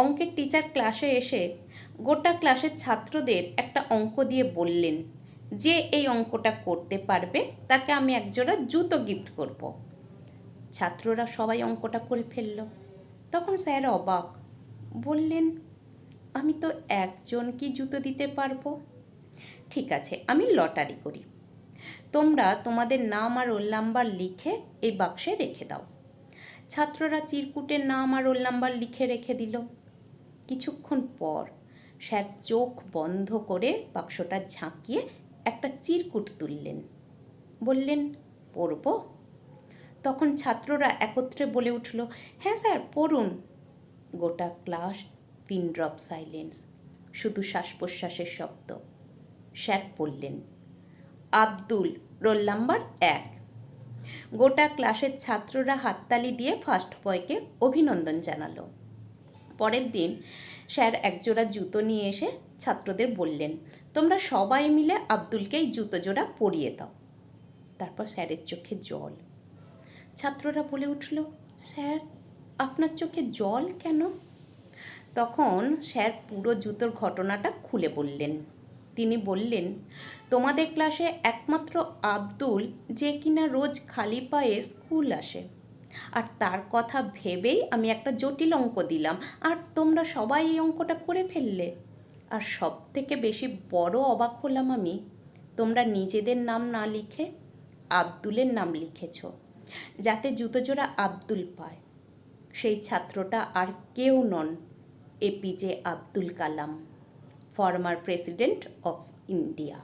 অঙ্কের টিচার ক্লাসে এসে গোটা ক্লাসের ছাত্রদের একটা অঙ্ক দিয়ে বললেন, যে এই অঙ্কটা করতে পারবে, তাকে আমি একজোড়া জুতো গিফট করব। ছাত্ররা সবাই অঙ্কটা করে ফেলল। তখন স্যার অবাক, বললেন, আমি তো একজন কি জুতো দিতে পারব? ঠিক আছে, আমি লটারি করি। তোমরা তোমাদের নাম আর রোল নাম্বার লিখে এই বাক্সে রেখে দাও। ছাত্ররা চিরকুটের নাম আর রোল নাম্বার লিখে রেখে দিল। কিছুক্ষণ পর স্যার চোখ বন্ধ করে বাক্সটা ঝাঁকিয়ে একটা চিরকুট তুললেন। বললেন পড়ব তখন ছাত্ররা একত্রে বলে উঠল হ্যাঁ স্যার, পড়ুন। গোটা ক্লাস পিন ড্রপ সাইলেন্স, শুধু শ্বাস প্রশ্বাসের শব্দ। স্যার পড়লেন আব্দুল, রোল নাম্বার এক। গোটা ক্লাসের ছাত্ররা হাততালি দিয়ে ফার্স্ট বয়কে অভিনন্দন জানালো। পরের দিন স্যার একজোড়া জুতো নিয়ে এসে ছাত্রদের বললেন, তোমরা সবাই মিলে আব্দুলকে এই জুতো জোড়া পরিয়ে দাও। তারপর স্যারের চোখে জল। ছাত্ররা বলে উঠল, স্যার, আপনার চোখে জল কেন? তখন স্যার পুরো জুতোর ঘটনাটা খুলে বললেন। তিনি বললেন, তোমাদের ক্লাসে একমাত্র আব্দুল যে কিনা রোজ খালি পায়ে স্কুল আসে। আর তার কথা ভেবেই আমি একটা জটিল অঙ্ক দিলাম। আর তোমরা সবাই এই অঙ্কটা করে ফেললে। আর সব থেকে বেশি বড় অবাক হলাম আমি। তোমরা নিজেদের নাম না লিখে আব্দুলের নাম লিখেছ, যাতে জুতোজোড়া আব্দুল পায়। সেই ছাত্রটা আর কেউ নন APJ Abdul Kalam former president of India